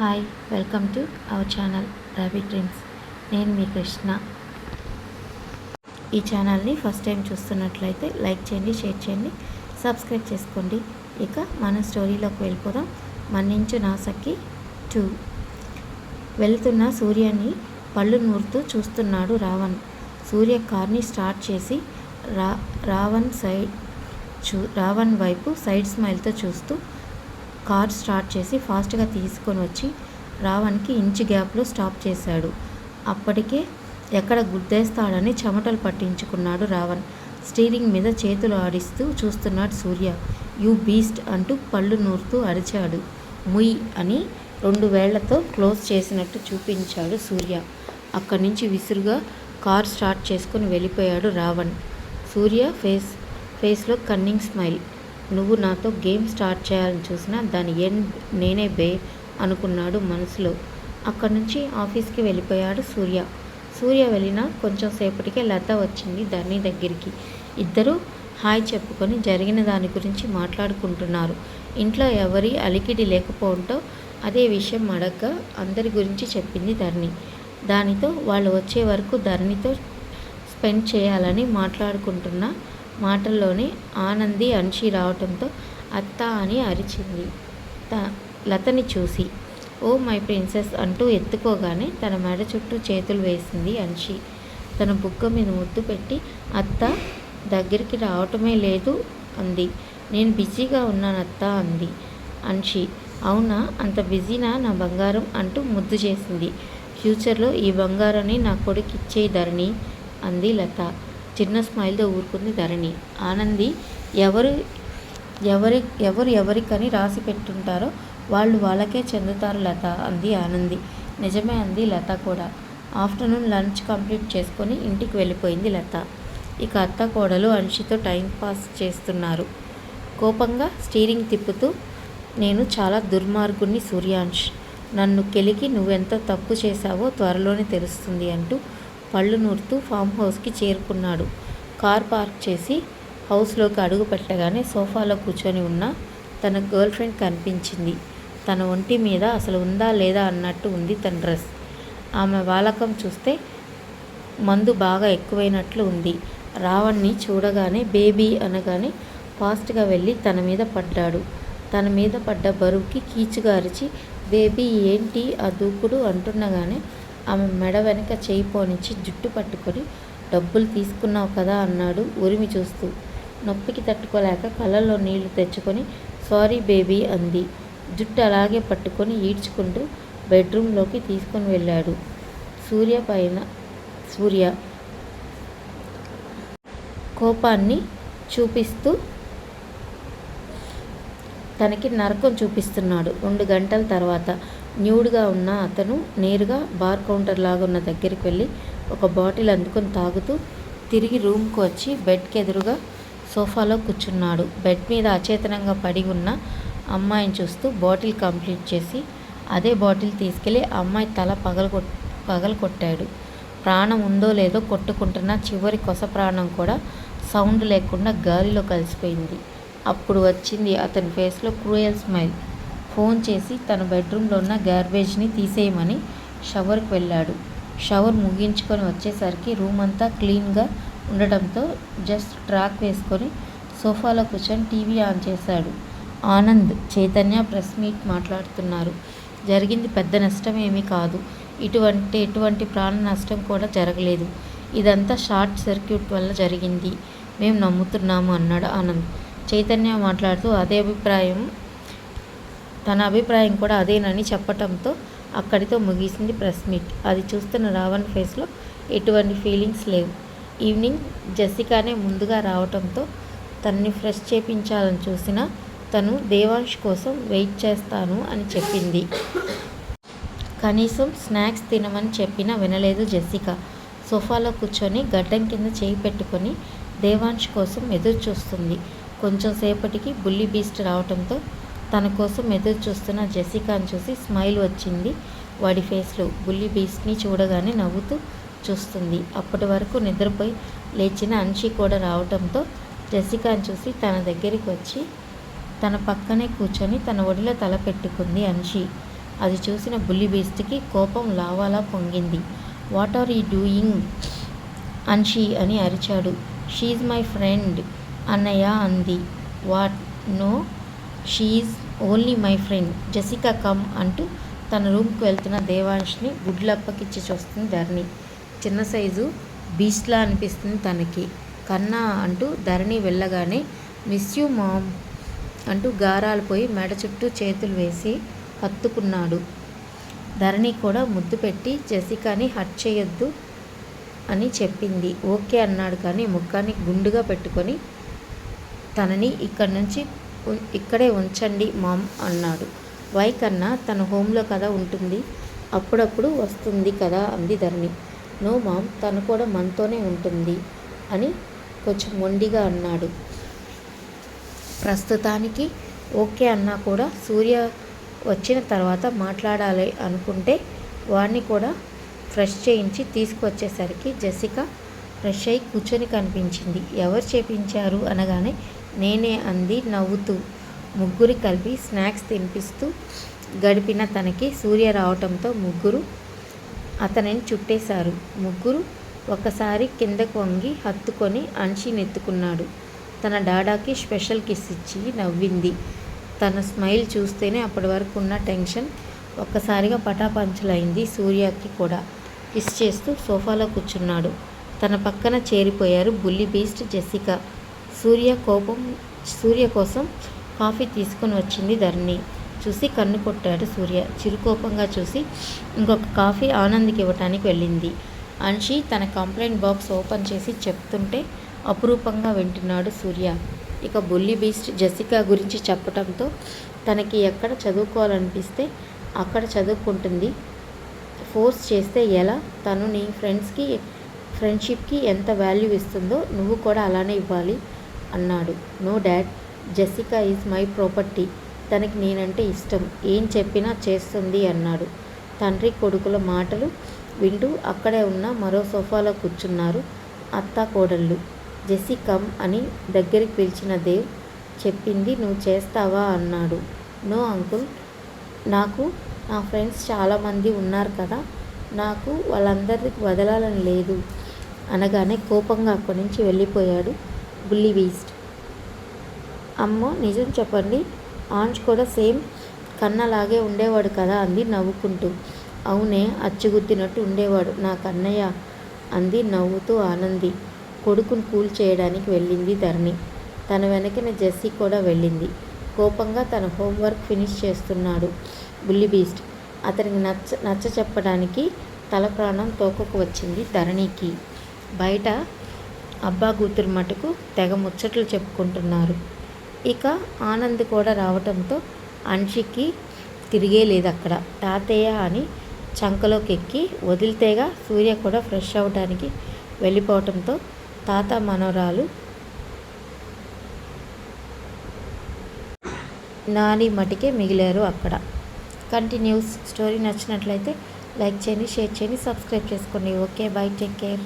Hi welcome to our channel Robby dreams నేను మీ కృష్ణ. ఈ ఛానల్ని ఫస్ట్ టైం చూస్తున్నట్లయితే లైక్ చేయండి షేర్ చేయండి సబ్స్క్రైబ్ చేసుకోండి. ఇక మన స్టోరీలోకి వెళ్ళిపోదాం. మన్నించు నాసక్కి టూ. వెళ్తున్న సూర్యని పళ్ళు నూరుతూ చూస్తున్నాడు రావణ్. సూర్య కార్ని స్టార్ట్ చేసి రా రావణ్ సైడ్ చూ రావణ్ వైపు సైడ్ స్మైల్తో చూస్తూ కార్ స్టార్ట్ చేసి ఫాస్ట్గా తీసుకొని వచ్చి రావణ్కి ఇంచు గ్యాప్లో స్టాప్ చేశాడు. అప్పటికే ఎక్కడ గుద్దేస్తాడని చెమటలు పట్టించుకున్నాడు రావణ్. స్టీరింగ్ మీద చేతులు ఆడిస్తూ చూస్తున్నాడు సూర్య. యూ బీస్ట్ అంటూ పళ్ళు నూరుతూ అరిచాడు. ముయ్ అని రెండు వేళ్ళతో క్లోజ్ చేసినట్టు చూపించాడు సూర్య. అక్కడి నుంచి విసురుగా కార్ స్టార్ట్ చేసుకుని వెళ్ళిపోయాడు రావణ్. సూర్య ఫేస్ ఫేస్లో కన్నింగ్ స్మైల్. నువ్వు నాతో గేమ్ స్టార్ట్ చేయాలని చూసినా దాని ఎండ్ నేనే బే అనుకున్నాడు మనసులో. అక్కడి నుంచి ఆఫీస్కి వెళ్ళిపోయాడు సూర్య. సూర్య వెళ్ళిన కొంచెం సేపటికే లత వచ్చింది ధరణి దగ్గరికి. ఇద్దరూ హాయ్ చెప్పుకొని జరిగిన దాని గురించి మాట్లాడుకుంటున్నారు. ఇంట్లో ఎవరి అలికిడి లేకపోవడంతో అదే విషయం అడగ అందరి గురించి చెప్పింది ధరణి. దానితో వాళ్ళు వచ్చే వరకు ధరణితో స్పెండ్ చేయాలని మాట్లాడుకుంటున్న మాటల్లోనే ఆనంది అన్షి రావటంతో అత్త అని అరిచింది. త లతని చూసి ఓ మై ప్రిన్సెస్ అంటూ ఎత్తుకోగానే తన మెడ చుట్టూ చేతులు వేసింది అన్షి తన బుగ్గ మీద ముద్దు పెట్టి అత్త దగ్గరికి రావటమే లేదు అంది. నేను బిజీగా ఉన్నాను అత్త అంది అన్షి అవునా అంత బిజీనా నా బంగారం అంటూ ముద్దు చేసింది. ఫ్యూచర్లో ఈ బంగారాన్ని నా కొడుకు ఇచ్చే ధరణి అంది లత. చిన్న స్మైల్తో ఊరుకుంది ధరణి. ఆనంది ఎవరు ఎవరి ఎవరు ఎవరికని రాసి పెట్టుంటారో వాళ్ళు వాళ్ళకే చెందుతారు లత అంది ఆనంది. నిజమే అంది లత కూడా. ఆఫ్టర్నూన్ లంచ్ కంప్లీట్ చేసుకొని ఇంటికి వెళ్ళిపోయింది లత. ఇక అత్త కోడలు అన్షితో టైం పాస్ చేస్తున్నారు. కోపంగా స్టీరింగ్ తిప్పుతూ నేను చాలా దుర్మార్గుణ్ణి సూర్యాంష్ నన్ను కెలికి నువ్వెంత తప్పు చేశావో త్వరలోనే తెలుస్తుంది అంటూ పళ్ళు నూరుతూ ఫామ్ హౌస్కి చేరుకున్నాడు. కార్ పార్క్ చేసి హౌస్లోకి అడుగు పెట్టగానే సోఫాలో కూర్చొని ఉన్న తన గర్ల్ ఫ్రెండ్ కనిపించింది. తన ఒంటి మీద అసలు ఉందా లేదా అన్నట్టు ఉంది తన డ్రెస్. ఆమె వాలకం చూస్తే మందు బాగా ఎక్కువైనట్లు ఉంది. రావణ్ణి చూడగానే బేబీ అనగానే ఫాస్ట్గా వెళ్ళి తన మీద పడ్డాడు. తన మీద పడ్డ బరువుకి కీచుగా అరిచి బేబీ ఏంటి ఆ దూకుడు? అంటున్నగానే ఆమె మెడ వెనక చేయి పోనిచ్చి జుట్టు పట్టుకొని డబ్బులు తీసుకున్నావు కదా అన్నాడు ఉరిమి చూస్తూ. నొప్పికి తట్టుకోలేక కళ్ళల్లో నీళ్ళు తెచ్చుకొని సారీ బేబీ అంది. జుట్టు అలాగే పట్టుకొని ఈడ్చుకుంటూ బెడ్రూమ్లోకి తీసుకొని వెళ్ళాడు. సూర్య పైన సూర్య కోపాన్ని చూపిస్తూ తనకి నరకం చూపిస్తున్నాడు. రెండు గంటల తర్వాత న్యూడ్గా ఉన్న అతను నేరుగా బార్ కౌంటర్ లాగా ఉన్న దగ్గరికి వెళ్ళి ఒక బాటిల్ అందుకొని తాగుతూ తిరిగి రూమ్కి వచ్చి బెడ్కి ఎదురుగా సోఫాలో కూర్చున్నాడు. బెడ్ మీద అచేతనంగా పడి ఉన్న అమ్మాయిని చూస్తూ బాటిల్ కంప్లీట్ చేసి అదే బాటిల్ తీసుకెళ్ళి అమ్మాయి తల పగల పగల కొట్టాడు. ప్రాణం ఉందో లేదో కొట్టుకుంటున్న చివరి కొస ప్రాణం కూడా సౌండ్ లేకుండా గాలిలో కలిసిపోయింది. అప్పుడు వచ్చింది అతని ఫేస్లో క్రూయల్ స్మైల్. ఫోన్ చేసి తన బెడ్రూమ్లో ఉన్న గార్బేజ్ని తీసేయమని షవర్కి వెళ్ళాడు. షవర్ ముగించుకొని వచ్చేసరికి రూమ్ అంతా క్లీన్గా ఉండటంతో జస్ట్ ట్రాక్ వేసుకొని సోఫాలో కూర్చొని టీవీ ఆన్ చేశాడు. ఆనంద్ చైతన్య ప్రెస్ మీట్ మాట్లాడుతున్నారు. జరిగింది పెద్ద నష్టం ఏమీ కాదు. ఇటువంటి ఎటువంటి ప్రాణ నష్టం కూడా జరగలేదు. ఇదంతా షార్ట్ సర్క్యూట్ వల్ల జరిగింది. మేము నమ్ముతున్నాము అన్నాడు ఆనంద్. చైతన్య మాట్లాడుతూ అదే అభిప్రాయం. తన అభిప్రాయం కూడా అదేనని చెప్పటంతో అక్కడితో ముగిసింది ప్రెస్ మీట్. అది చూస్తున్న రావణ్ ఫేస్లో ఎటువంటి ఫీలింగ్స్ లేవు. ఈవినింగ్ జెస్సికానే ముందుగా రావటంతో తనని ఫ్రెష్ చేపించాలని చూసిన తను దేవాంష్ కోసం వెయిట్ చేస్తాను అని చెప్పింది. కనీసం స్నాక్స్ తినమని చెప్పినా వినలేదు జెస్సిక. సోఫాలో కూర్చొని గడ్డం కింద చేయి పెట్టుకొని దేవాంష్ కోసం ఎదురు చూస్తుంది కొంచెం సేపటికి బుల్లి బీస్ట్ రావటంతో తన కోసం ఎదురు చూస్తున్న జెసికాను చూసి స్మైల్ వచ్చింది. వాడి ఫేస్లో బుల్లి బీస్ట్ని చూడగానే నవ్వుతూ చూస్తుంది. అప్పటి వరకు నిద్రపోయి లేచిన అన్షి కూడా రావటంతో జెసికాను చూసి తన దగ్గరికి వచ్చి తన పక్కనే కూర్చొని తన ఒడిలో తల పెట్టుకుంది అన్షి అది చూసిన బుల్లి బీస్ట్కి కోపం లావాలా పొంగింది. What are you doing Anshi అని అరిచాడు. షీజ్ మై ఫ్రెండ్ అన్నయ్య అంది. What? No. She only my friend. Jessica come అంటూ తన రూమ్కి వెళ్తున్న దేవాంష్ని గుడ్లప్పకిచ్చి చూస్తుంది ధరణి. చిన్న సైజు బీచ్లా అనిపిస్తుంది తనకి. కన్నా అంటూ ధరణి వెళ్ళగానే మిస్ యూ మామ్ అంటూ గారాలు పోయి మెడ చుట్టూ చేతులు వేసి హత్తుకున్నాడు. ధరణి కూడా ముద్దు పెట్టి జెసికాని హట్ చేయొద్దు అని చెప్పింది. ఓకే అన్నాడు కానీ ముఖాన్ని గుండుగా పెట్టుకొని తనని ఇక్కడి నుంచి ఇక్కడే ఉంచండి మామ్ అన్నాడు. వై కన్నా తన హోమ్లో కదా ఉంటుంది. అప్పుడప్పుడు వస్తుంది కదా అంది ధరణి. నో మామ్ తను కూడా మనతోనే ఉంటుంది అని కొంచెం మొండిగా అన్నాడు. ప్రస్తుతానికి ఓకే అన్నా కూడా సూర్య వచ్చిన తర్వాత మాట్లాడాలి అనుకుంటే వాడిని కూడా ఫ్రెష్ చేయించి తీసుకువచ్చేసరికి జెసిక ఫ్రెష్ అయి కూర్చొని కనిపించింది. ఎవరు చేపించారు అనగానే నేనే అంది నవ్వుతూ. ముగ్గురి కలిపి స్నాక్స్ తినిపిస్తూ గడిపిన తనకి సూర్య రావటంతో ముగ్గురు అతనిని చుట్టేశారు. ముగ్గురు ఒకసారి కిందకు వంగి హత్తుకొని అన్షిని నెత్తుకున్నాడు. తన డాడాకి స్పెషల్ కిస్ ఇచ్చి నవ్వింది. తన స్మైల్ చూస్తేనే అప్పటి వరకు ఉన్న టెన్షన్ ఒక్కసారిగా పటాపంచలైంది సూర్యకి కూడా. కిస్ చేస్తూ సోఫాలో కూర్చున్నాడు. తన పక్కన చేరిపోయారు బుల్లి బీస్ట్ జెసికా సూర్య కోపం సూర్య కోసం కాఫీ తీసుకొని వచ్చింది ధరణి. చూసి కన్ను కొట్టాడు సూర్య. చిరుకోపంగా చూసి ఇంకొక కాఫీ ఆనంద్కి ఇవ్వటానికి వెళ్ళింది. అన్షి తన కంప్లైంట్ బాక్స్ ఓపెన్ చేసి చెప్తుంటే అపురూపంగా వింటున్నాడు సూర్య. ఇక బుల్లి బీస్ట్ జెసికా గురించి చెప్పటంతో తనకి ఎక్కడ చదువుకోవాలనిపిస్తే అక్కడ చదువుకుంటుంది. ఫోర్స్ చేస్తే ఎలా? తను నీ ఫ్రెండ్స్కి ఫ్రెండ్షిప్కి ఎంత వాల్యూ ఇస్తుందో నువ్వు కూడా అలానే ఇవ్వాలి. అన్నాడు. No dad Jessica is my property. తనకి నేనంటే ఇష్టం. ఏం చెప్పినా చేస్తుంది అన్నాడు. తండ్రి కొడుకుల మాటలు వింటూ అక్కడే ఉన్న మరో సోఫాలో కూర్చున్నారు అత్త కోడళ్ళు. జెసి కమ్ అని దగ్గరికి పిలిచిన దేవ్ చెప్పింది నువ్వు చేస్తావా అన్నాడు. నో అంకుల్ నాకు నా ఫ్రెండ్స్ చాలామంది ఉన్నారు కదా నాకు వాళ్ళందరికీ వదలాలని లేదు అనగానే కోపంగా అక్కడి నుంచి వెళ్ళిపోయాడు బుల్లి బీస్ట్. అమ్మో నిజం చెప్పండి. ఆంజ్ కూడా సేమ్ కన్నలాగే ఉండేవాడు కదా అంది నవ్వుకుంటూ. అవునే అచ్చుగుద్దినట్టు ఉండేవాడు నా కన్నయ్య అంది నవ్వుతూ ఆనంది. కొడుకును కూల్ చేయడానికి వెళ్ళింది ధరణి. తన వెనకన జెస్సీ కూడా వెళ్ళింది. కోపంగా తన హోంవర్క్ ఫినిష్ చేస్తున్నాడు బుల్లి బీస్ట్. అతనికి నచ్చ నచ్చ చెప్పడానికి తల ప్రాణం తోకకు వచ్చింది ధరణికి. బయట అబ్బా కూతురు మటుకు తెగ ముచ్చట్లు చెప్పుకుంటున్నారు. ఇక ఆనంద్ కూడా రావటంతో అన్షికి తిరిగే లేదు అక్కడ తాతయ్య అని చంకలోకి ఎక్కి వదిలితేగా సూర్య కూడా ఫ్రెష్ అవ్వడానికి వెళ్ళిపోవటంతో తాత మనవరాలు నాని మటికే మిగిలారు అక్కడ. కంటిన్యూస్ స్టోరీ నచ్చినట్లయితే లైక్ చేయండి షేర్ చేయండి సబ్స్క్రైబ్ చేసుకోండి. Okay bye take care.